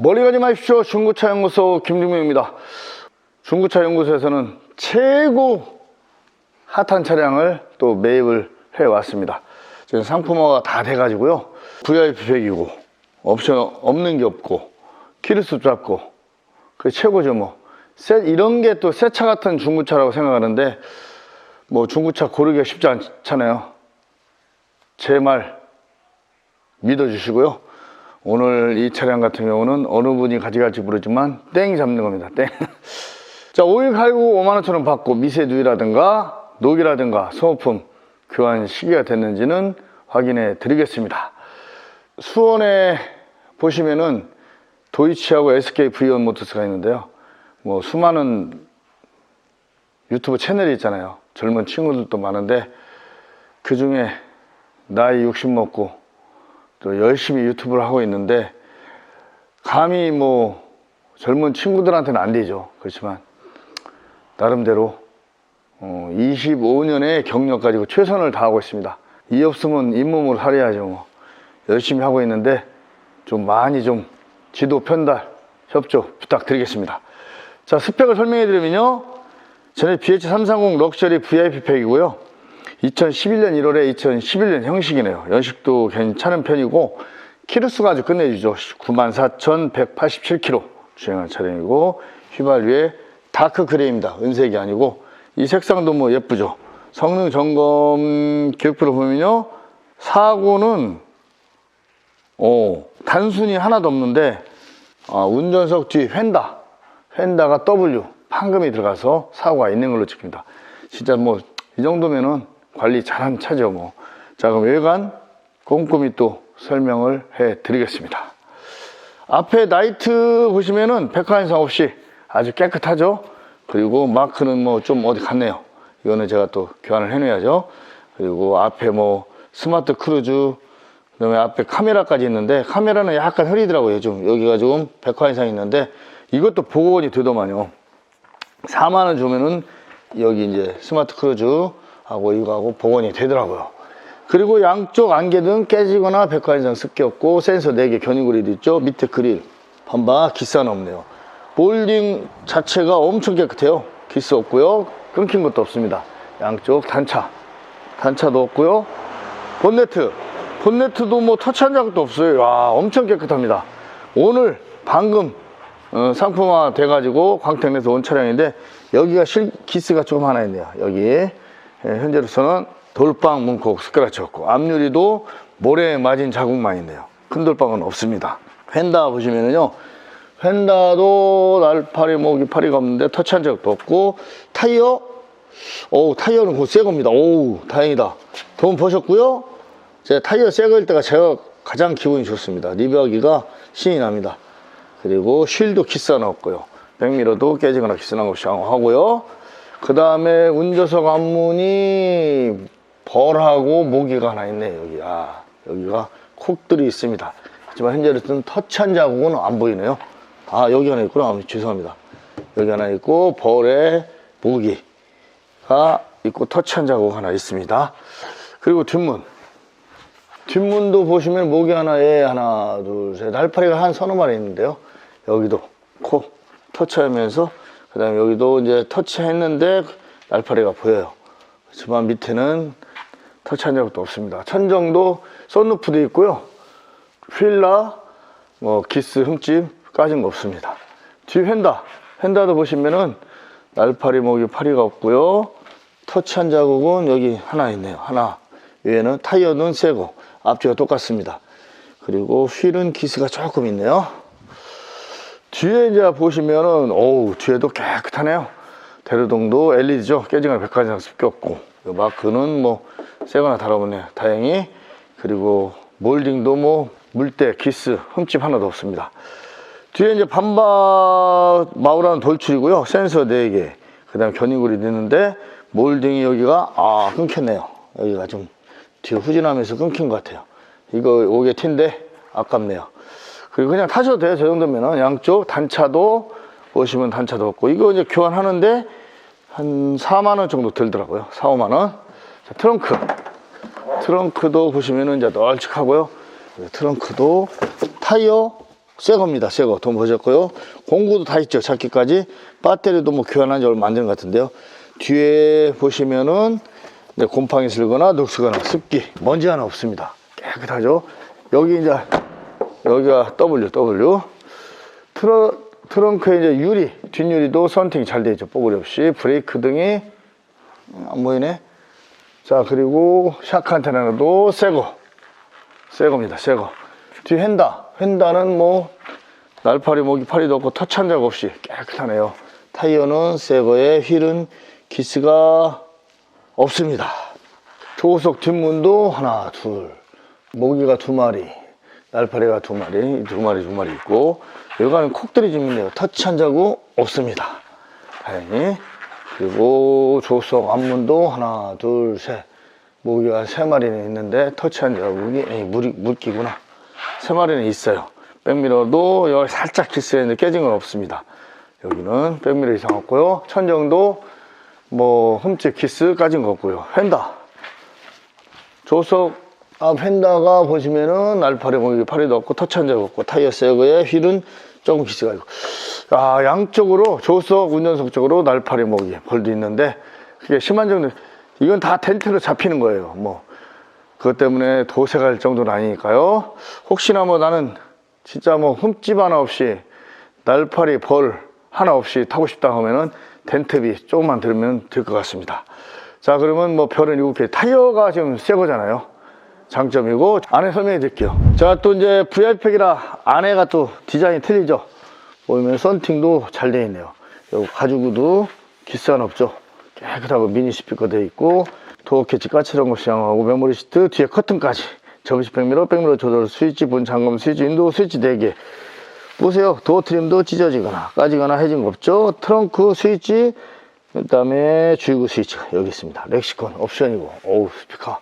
멀리 가지 마십시오. 중고차 연구소 김중명입니다. 중고차 연구소에서는 최고 핫한 차량을 또 매입을 해 왔습니다. 지금 상품화가 다 돼가지고요. VIP 팩이고 옵션 없는 게 없고 키로수 잡고 그 최고죠 뭐. 새- 이런 게 또 새 차 같은 중고차라고 생각하는데 뭐 중고차 고르기가 쉽지 않잖아요. 제 말 믿어주시고요. 오늘 이 차량 같은 경우는 어느 분이 가져갈지 모르지만 땡 잡는 겁니다. 땡. 자, 오일 갈고 5만 원처럼 받고 미세누이라든가 녹이라든가 소모품 교환 시기가 됐는지는 확인해 드리겠습니다. 수원에 보시면은 도이치하고 SK V1 모터스가 있는데요. 뭐 수많은 유튜브 채널이 있잖아요. 젊은 친구들도 많은데 그 중에 나이 60 먹고 또 열심히 유튜브를 하고 있는데 감히 뭐 젊은 친구들한테는 안 되죠. 그렇지만 나름대로 어, 25년의 경력 가지고 최선을 다하고 있습니다. 이 없으면 잇몸으로 살아야죠. 뭐. 열심히 하고 있는데 좀 많이 좀 지도 편달 협조 부탁드리겠습니다. 자 스펙을 설명해 드리면요. 전에 BH330 럭셔리 VIP 팩이고요. 2011년 1월에 2011년 형식이네요. 연식도 괜찮은 편이고 키로수가 아주 끝내주죠. 94,187km 주행한 차량이고 휘발유에 다크 그레이입니다. 은색이 아니고 이 색상도 뭐 예쁘죠. 성능 점검 기록표를 보면요. 사고는 어, 단순히 하나도 없는데 아, 운전석 뒤 휀다 휀다가 W 판금이 들어가서 사고가 있는 걸로 찍힙니다. 진짜 뭐 이 정도면은 관리 잘한 차죠 뭐. 자 그럼 외관 꼼꼼히 또 설명을 해 드리겠습니다. 앞에 나이트 보시면은 백화인상 없이 아주 깨끗하죠. 그리고 마크는 뭐 좀 어디 갔네요. 이거는 제가 또 교환을 해놔야죠. 그리고 앞에 뭐 스마트 크루즈 그다음에 앞에 카메라까지 있는데 카메라는 약간 흐리더라고요. 좀 여기가 좀 백화인상 있는데 이것도 보건이 되더만요. 4만 원 주면은 여기 이제 스마트 크루즈 하고 이거하고 복원이 되더라고요. 그리고 양쪽 안개등 깨지거나 백화인상 습기 없고 센서 4개 견인 그릴이 있죠. 밑에 그릴 반바 기스는 없네요. 볼딩 자체가 엄청 깨끗해요. 기스 없고요. 끊긴 것도 없습니다. 양쪽 단차 단차도 없고요. 본네트 본네트도 뭐 터치한 적도 없어요. 와 엄청 깨끗합니다. 오늘 방금 어, 상품화 돼가지고 광택내서 온 차량인데 여기가 실 기스가 좀 하나 있네요. 여기 예, 현재로서는 돌빵 문콕 스크래치 없고 앞유리도 모래 맞은 자국만 있네요. 큰 돌빵은 없습니다. 휀다 보시면은요. 휀다도 날파리 목이 파리가 없는데 터치한 적도 없고 타이어 오 타이어는 곧새 겁니다. 오 다행이다. 돈 버셨고요. 제 타이어 새 거일 때가 제가 가장 기분이 좋습니다. 리뷰하기가 신이 납니다. 그리고 쉴도 키스 하나 없고요. 백미러도 깨지거나 키스난 것이 하고요. 그 다음에 운전석 앞문이 벌하고 모기가 하나 있네 여기. 아 여기가 콕들이 있습니다. 하지만 현재로서는 터치한 자국은 안 보이네요. 아 여기 하나 있구나. 아, 죄송합니다. 여기 하나 있고 벌에 모기가 있고 터치한 자국 하나 있습니다. 그리고 뒷문. 뒷문도 보시면 모기 하나에 하나, 둘, 셋, 날파리가 한 서너 마리 있는데요. 여기도 코 터치하면서, 그 다음에 여기도 이제 터치했는데 날파리가 보여요. 그렇지만 밑에는 터치한 적도 없습니다. 천정도 썬루프도 있고요. 휠라, 뭐, 기스 흠집 까진 거 없습니다. 뒤 휀다. 휀다도 보시면은 날파리, 모기, 파리가 없고요. 터치한 자국은 여기 하나 있네요. 하나. 위에는 타이어는 새고 앞뒤가 똑같습니다. 그리고 휠은 기스가 조금 있네요. 뒤에 이제 보시면은 어우 뒤에도 깨끗하네요. 대로동도 LED죠. 깨지거나 백화점 습기 없고 이 마크는 뭐 새거나 달아보네요. 다행히 그리고 몰딩도 뭐 물때 기스 흠집 하나도 없습니다. 뒤에 이제 반바 마우라는 돌출이고요. 센서 4개. 그 다음에 견인굴이 있는데 몰딩이 여기가 아 끊겼네요. 여기가 좀 뒤에 후진하면서 끊긴 것 같아요. 이거 5개 티인데 아깝네요. 그리고 그냥 타셔도 돼요. 저 정도면은 양쪽 단차도 보시면 단차도 없고 이거 이제 교환하는데 한 4만 원 정도 들더라고요. 4, 5만 원. 자, 트렁크. 트렁크도 보시면은 이제 널찍하고요. 트렁크도 타이어 새 겁니다. 새 거. 돈 보셨고요. 공구도 다 있죠. 찾기까지. 배터리도 뭐 교환한 지 얼마 안 된 것 같은데요. 뒤에 보시면은 네, 곰팡이 슬거나 녹슬거나 습기, 먼지 하나 없습니다. 깨끗하죠. 여기 이제 여기가 W, W. 트러, 트렁크에 이제 유리, 뒷유리도 선팅 잘 되어 있죠. 뽀글이 없이. 브레이크 등이 안 보이네. 자, 그리고 샤크 안테나도 새거. 새 겁니다, 새 거. 뒤 휀다. 휀다는 뭐, 날파리, 모기, 파리도 없고 터치한 적 없이 깨끗하네요. 타이어는 새 거에 휠은 기스가 없습니다. 조수석 뒷문도 하나, 둘. 모기가 두 마리, 날파리가 두 마리, 두 마리, 두 마리 있고, 여기는 콕들이 좀 있네요. 터치 한 자국 없습니다. 다행히. 그리고 조수석 앞문도 하나, 둘, 셋. 모기가 세 마리는 있는데 터치한 자국이 에이, 물, 물기구나. 세 마리는 있어요. 백미러도 여기 살짝 키스했는데 깨진 건 없습니다. 여기는 백미러 이상 없고요. 천정도 뭐 흠집 키스 까진 거 없고요. 휀다. 조석 앞 휀다가 보시면은 날파리 모기 파리도 없고 터치 한 적 없고 타이어 새거에 휠은 조금 키스가 있고. 아 양쪽으로 조석 운전석 쪽으로 날파리 모기 벌도 있는데 그게 심한 정도 이건 다 텐트로 잡히는 거예요 뭐. 그것 때문에 갈 정도는 아니니까요. 혹시나 뭐 나는 진짜 뭐 흠집 하나 없이 날파리 벌 하나 없이 타고 싶다 하면은 텐트비 조금만 들으면 될 것 같습니다. 자 그러면 뭐 별은 개. 타이어가 지금 새 거잖아요 장점이고 안에 설명해 드릴게요. 자또 이제 VIP팩이라 안에가 또 디자인이 틀리죠. 보면 썬팅도 잘 되어 있네요. 여기 가죽도 기스가 없죠 깨끗하고 미니 스피커 되어 있고 도어 캐치 까칠한 거 시향하고 메모리 시트 뒤에 커튼까지. 접이식 백미러 백미러 조절 스위치 본 잠금 스위치 윈도우 스위치 4개. 보세요. 도어 트림도 찢어지거나 까지거나 해진 거 없죠? 트렁크 스위치 그 다음에 주유구 스위치가 여기 있습니다. 렉시콘 옵션이고. 어우 스피커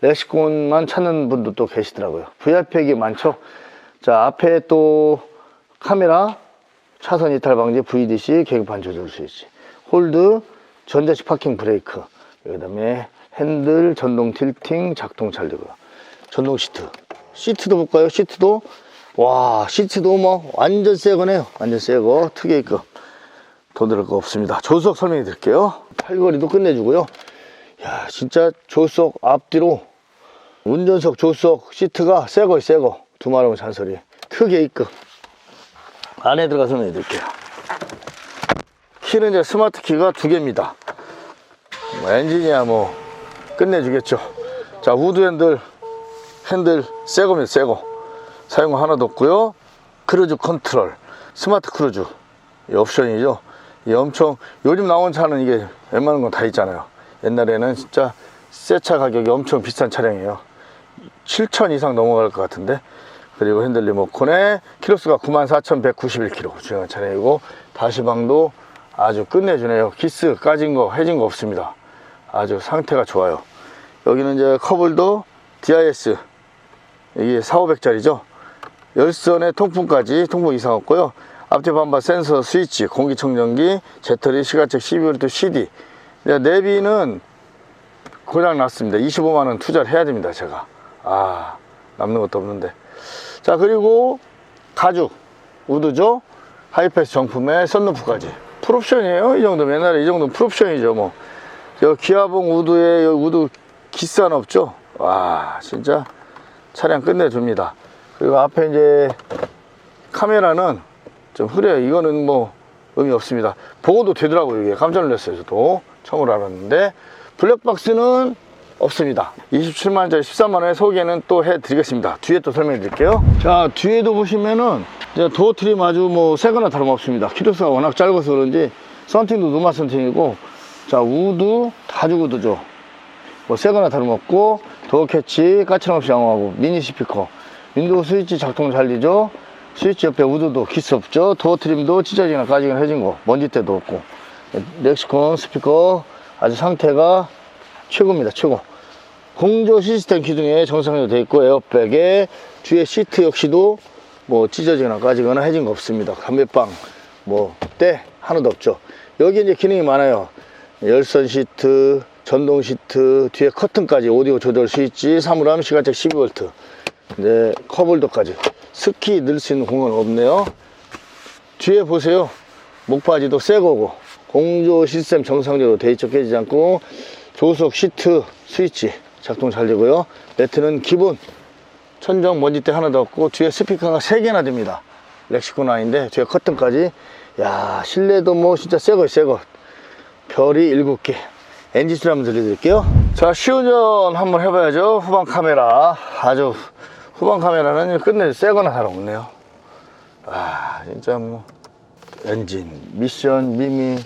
렉시콘만 찾는 분도 또 계시더라고요. VIP팩이 많죠? 자 앞에 또 카메라 차선 이탈 방지 VDC 계기판 조절 스위치 홀드 전자식 파킹 브레이크. 그 다음에 핸들 전동 틸팅 작동 잘 되고요. 전동 시트. 시트도 볼까요? 시트도? 와 시트도 뭐 완전 새 거네요. 완전 새 거. 특이급 돈 들을 거 없습니다. 조수석 설명해 드릴게요. 팔걸이도 끝내주고요. 야 진짜 조수석 앞뒤로 운전석 조수석 시트가 새거 새거. 두말하면 잔소리. 특이 A급 안에 들어가 설명해 드릴게요. 키는 이제 스마트 키가 두 개입니다. 뭐 엔진이야 뭐 끝내주겠죠. 자 우드 핸들 핸들 새거입니다 새거. 사용 하나도 없고요. 크루즈 컨트롤 스마트 크루즈. 이 옵션이죠. 이 엄청 요즘 나온 차는 이게 웬만한 건 다 있잖아요. 옛날에는 진짜 새 차 가격이 엄청 비싼 차량이에요 7천 이상 넘어갈 것 같은데? 그리고 핸들 리모컨에 키로수가 94,191km 주행한 차량이고 다시방도 아주 끝내주네요. 기스 까진 거 해진 거 없습니다. 아주 상태가 좋아요. 여기는 이제 커블도 DIS 이게 4, 500짜리죠? 열선에 통풍까지 통풍 이상 없고요. 앞뒤 반바 센서 스위치 공기청정기 배터리 시가책 12V CD 내비는 고장 났습니다. 25만원 투자를 해야 됩니다 제가 아 남는 것도 없는데. 자 그리고 가죽 우드죠? 하이패스 정품에 썬루프까지. 풀옵션이에요? 이 정도면 옛날에 이 정도면 풀옵션이죠 뭐. 기아봉 우드에 우드 하나 없죠? 와 진짜 차량 끝내줍니다. 그리고 앞에 이제 카메라는 좀 흐려요. 이거는 뭐 의미 없습니다. 보고도 되더라고요. 이게 깜짝 놀랐어요 저도. 처음으로 알았는데. 블랙박스는 없습니다. 27만원짜리 13만원에 소개는 또 해드리겠습니다. 뒤에 또 설명해 드릴게요. 자 뒤에도 보시면은 도어 트림 아주 뭐 새거나 다름없습니다. 키로수가 워낙 짧아서 그런지 썬팅도 노마 썬팅이고 자 우드 다주우드죠. 뭐 새거나 다름없고 도어 캐치 까칠함 없이 양호하고 미니 스피커. 윈도우 스위치 작동 잘 되죠? 스위치 옆에 우드도 기스 없죠? 도어 트림도 찢어지거나 까지거나 해진 거. 먼지 때도 없고. 렉시콘 스피커 아주 상태가 최고입니다. 최고 공조 시스템 기둥에 정상적으로 되어 있고 에어백에 뒤에 시트 역시도 뭐 찢어지거나 까지거나 해진 거 없습니다. 담배빵 뭐때 하나도 없죠. 여기 이제 기능이 많아요. 열선 시트 전동 시트 뒤에 커튼까지 오디오 조절 스위치 사물함 시간책 12V 이제 컵홀더까지. 스키 넣을 수 있는 공간 없네요. 뒤에 보세요. 목바지도 새 거고. 공조 시스템 정상적으로 돼 있죠. 깨지지 않고 조속 시트 스위치 작동 잘 되고요. 매트는 기본. 천정 먼지대 하나도 없고 뒤에 스피커가 3개나 됩니다. 렉시코나인데 뒤에 커튼까지. 야 실내도 뭐 진짜 새거 새거 별이 7개. 엔진수를 한번 들려드릴게요. 자 시운전 한번 해봐야죠. 후방 카메라. 아주 후방 카메라는 끝내 새거나 다름없네요. 아 진짜 뭐. 엔진 미션 미미.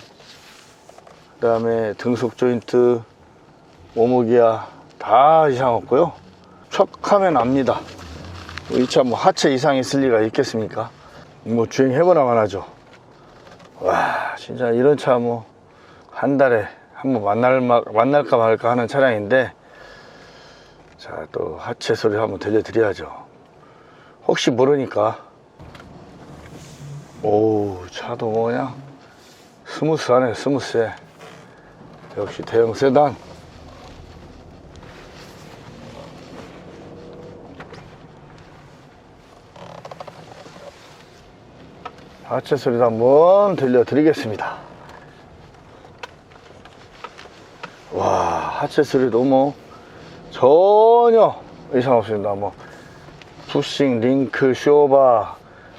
그 다음에 등속 조인트 오목이야 다 이상 없고요. 척 하면 압니다. 이 차 뭐 하체 이상 있을 리가 있겠습니까? 뭐 주행해보나만 하죠. 와 진짜 이런 차 뭐 한 달에 한번 만날 마- 만날까 말까 하는 차량인데 자 또 하체 소리 한번 들려드려야죠. 혹시 모르니까. 오 차도 뭐 그냥 스무스하네 스무스해. 역시 대형 세단 하체 소리도 한번 들려드리겠습니다. 와, 하체 소리도 뭐 전혀 이상 없습니다. 뭐 푸싱, 링크, 쇼바,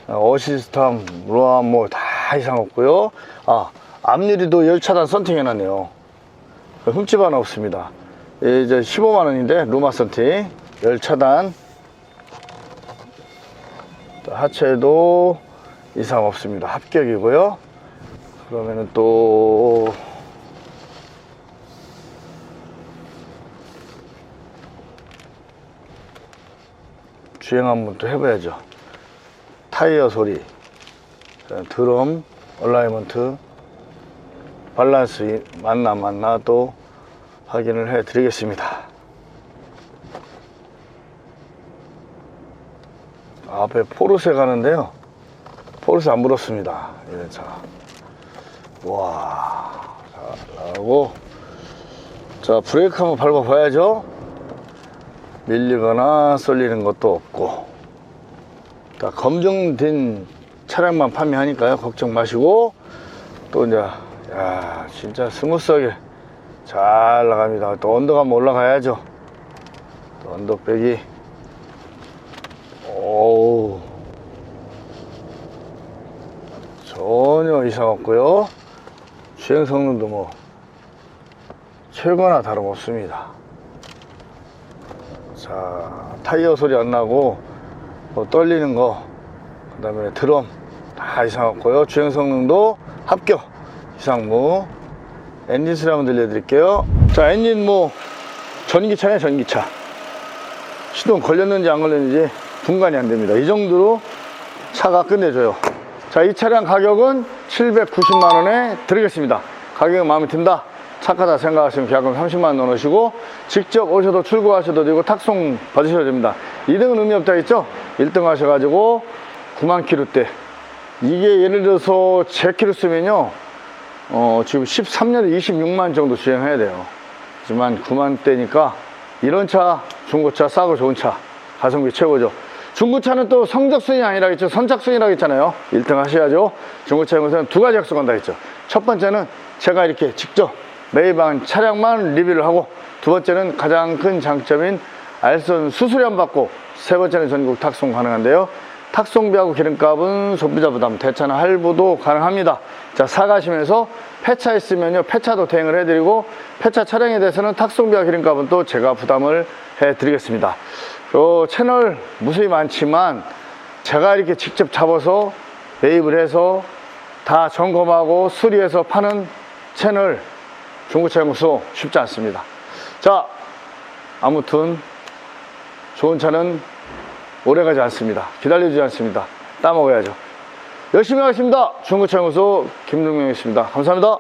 어시스탐, 로암 뭐 다 이상 없고요. 아, 앞유리도 열차단 썬팅해 놨네요. 흠집 하나 없습니다. 이제 15만 원인데 루마 썬팅 열차단 하체도 이상 없습니다. 합격이고요. 그러면은 또 주행 한번 또 해봐야죠. 타이어 소리, 드럼, 얼라이먼트, 밸런스 맞나 맞나 또 확인을 해 드리겠습니다. 앞에 포르쉐 가는데요. 포르쉐 안 불었습니다. 이런 차. 와. 자, 나오고. 자, 브레이크 한번 밟아봐야죠. 밀리거나 쏠리는 것도 없고. 자, 검증된 차량만 판매하니까요. 걱정 마시고. 또 이제, 야, 진짜 스무스하게 잘 나갑니다. 또 언덕 한번 올라가야죠. 또 언덕 빼기. 오우. 전혀 이상 없고요. 주행 성능도 뭐 최고나 다름없습니다. 자, 타이어 소리 안 나고 뭐 떨리는 거, 그 다음에 드럼 다 이상 없고요. 주행 성능도 합격. 이상무. 엔진 소리 한번 들려드릴게요. 자, 엔진 뭐 전기차냐 전기차. 시동 걸렸는지 안 걸렸는지 분간이 안 됩니다. 이 정도로 차가 끝내줘요. 자, 이 차량 가격은 790만 원에 드리겠습니다. 가격이 마음에 든다. 착하다 생각하시면 계약금 30만 원 넣으시고 직접 오셔도 출고하셔도 되고 탁송 받으셔도 됩니다. 2등은 의미 없다 했죠? 1등 하셔가지고 9만 킬로대. 이게 예를 들어서 제 킬로 쓰면요. 어, 지금 13년에 26만 정도 주행해야 돼요. 하지만 9만 대니까 이런 차, 중고차 싸고 좋은 차, 가성비 최고죠. 중고차는 또 성적순이 아니라 했죠. 선착순이라고 했잖아요. 1등 하셔야죠. 중고차 영상은 두 가지 약속한다 했죠. 첫 번째는 제가 이렇게 직접 매입한 차량만 리뷰를 하고 두 번째는 가장 큰 장점인 알선 수수료 안 받고 세 번째는 전국 탁송 가능한데요. 탁송비하고 기름값은 소비자 부담, 대차나 할부도 가능합니다. 자, 사가시면서 폐차 있으면요, 폐차도 대행을 해드리고, 폐차 차량에 대해서는 탁송비와 기름값은 또 제가 부담을 해드리겠습니다. 요 채널 무수히 많지만, 제가 이렇게 직접 잡아서 매입을 해서 다 점검하고 수리해서 파는 채널 중고차 연구소 쉽지 않습니다. 자, 아무튼 좋은 차는 오래가지 않습니다. 기다려주지 않습니다. 따먹어야죠. 열심히 하겠습니다. 중고차 연구소 김동명이었습니다. 감사합니다.